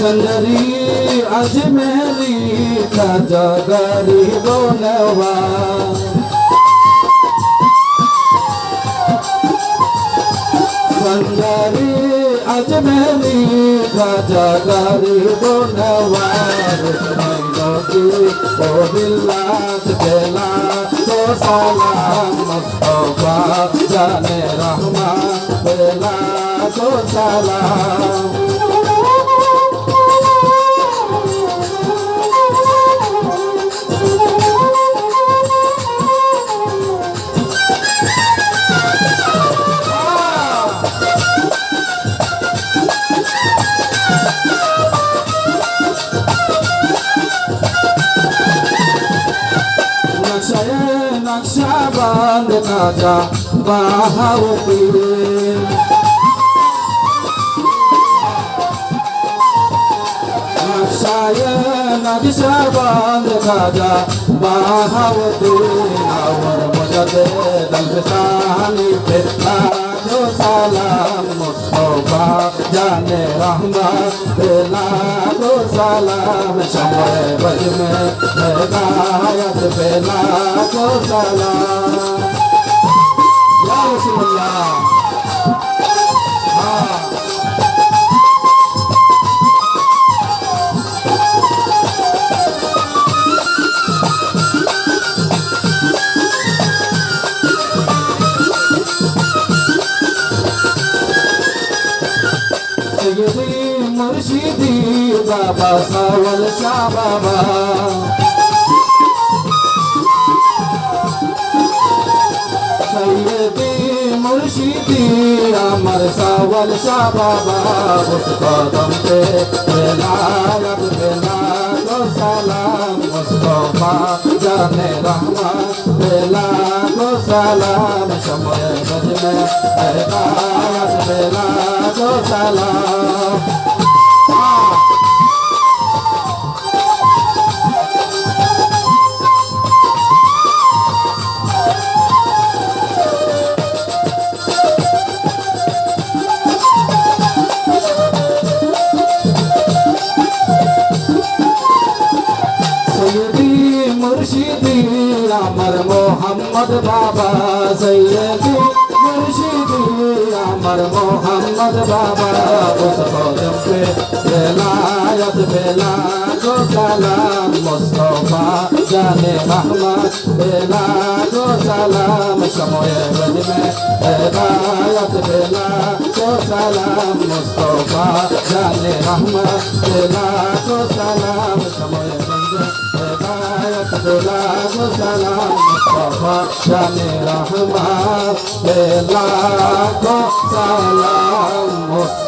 कंजरी अजमेरी खाजा गरीब नवा कंजरी अजमेरी खाजा गरीब नवार नदी ओ बिल्लात बेला तो सलाम मुस्तफा जाने रहमान बेला तो सलाम নকশা বাঁধ না যা, বাহাও পীরে নকশায় নকশা বাঁধ না যা, বাহাও পীরে আমার মজাদে দলসানি পেতা সালাম, মুস্তফা জানে রহমত পেলা সালাম। সময় বজমে গায়া बज में हिदायत पे लाखो सलाम या रसूलुल्लाह हाँ सैयदी मुर्शिदी बाबा सावल शाह बाबा সৈয়দে মুর্শিদি, আমার সাওয়াল শাহ বাবা উস কদম পে নায়ক নাগ সালাম, মুস্তফা, জানে রহমান বেলাগ সালাম, সময় বজমে বেলাগ সালাম। সৈয়দি মুর্শিদি আমার মোহাম্মদ বাবা সৈয়দি মুর্শিদি আমার মোহাম্মদ বাবা पे বেলায়ত বেলা গো সালাম মুস্তফা জানে রহমান বেলা গো সালাম সময় বজমে হেদায়ত বেলা গো সালাম মুস্তফা জানে রহমান বেলা গো সালাম সালাম